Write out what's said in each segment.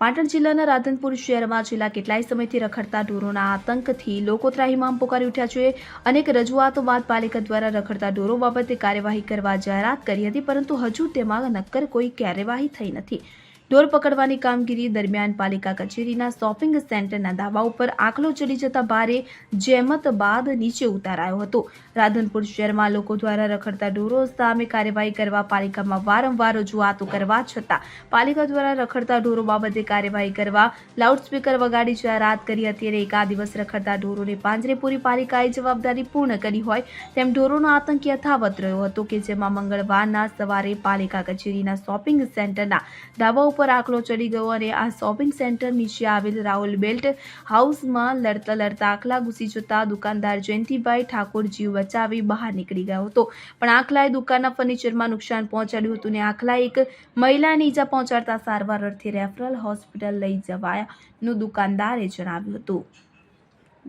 પાટણ જિલ્લાના રાધનપુર શહેરમાં છેલ્લા કેટલાય સમયથી રખડતા ઢોરોના આતંકથી લોકો ત્રાહિમામ પોકારી ઉઠ્યા છે. અનેક રજૂઆતો બાદ પાલિકા દ્વારા રખડતા ઢોરો બાબતે કાર્યવાહી કરવા જાહેરાત કરી હતી, પરંતુ હજુ તેમાં નક્કર કોઈ કાર્યવાહી થઈ નથી. ઢોર પકડવાની કામગીરી દરમિયાન પાલિકા કચેરીના શોપિંગ સેન્ટરના દાવા ઉપર આખલો ચડી જતા ભારે જહેમત બાદ નીચે ઉતારાયો હતો. રાધનપુર શહેરમાં લોકો દ્વારા રખડતા ઢોરો સામે કાર્યવાહી કરવા પાલિકામાં વારંવાર રજૂઆતો કરવા છતાં પાલિકા દ્વારા રખડતા ઢોરો બાબતે કાર્યવાહી કરવા લાઉડસ્પીકર વગાડી જાહેરાત કરી હતી અને એકાદ દિવસ રખડતા ઢોરોને પાંજરે પૂરી પાલિકાએ જવાબદારી પૂર્ણ કરી હોય તેમ ઢોરોનો આતંક યથાવત રહ્યો હતો કે જેમાં મંગળવારના સવારે પાલિકા કચેરીના શોપિંગ સેન્ટરના ધાબા ઉપર આખલો ચડી ગયો અને આ શોપિંગ સેન્ટર નીચે આવેલ રાહુલ બેલ્ટ હાઉસમાં લડતા લડતા આખલા ઘૂસી જતા દુકાનદાર જયંતિભાઈ ઠાકોર જીવ બચાવી બહાર નીકળી ગયો હતો. પણ આખલાએ દુકાનના ફર્નિચરમાં નુકસાન પહોંચાડ્યું હતું ને આખલા એક મહિલાને ઈજા પહોંચાડતા સારવાર અર્થે રેફરલ હોસ્પિટલ લઈ જવાયાનું દુકાનદારે જણાવ્યું હતું.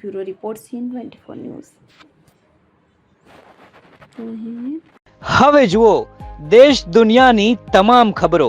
Bureau report CN twenty four news. હવે જુઓ દેશ દુનિયાની તમામ ખબરો.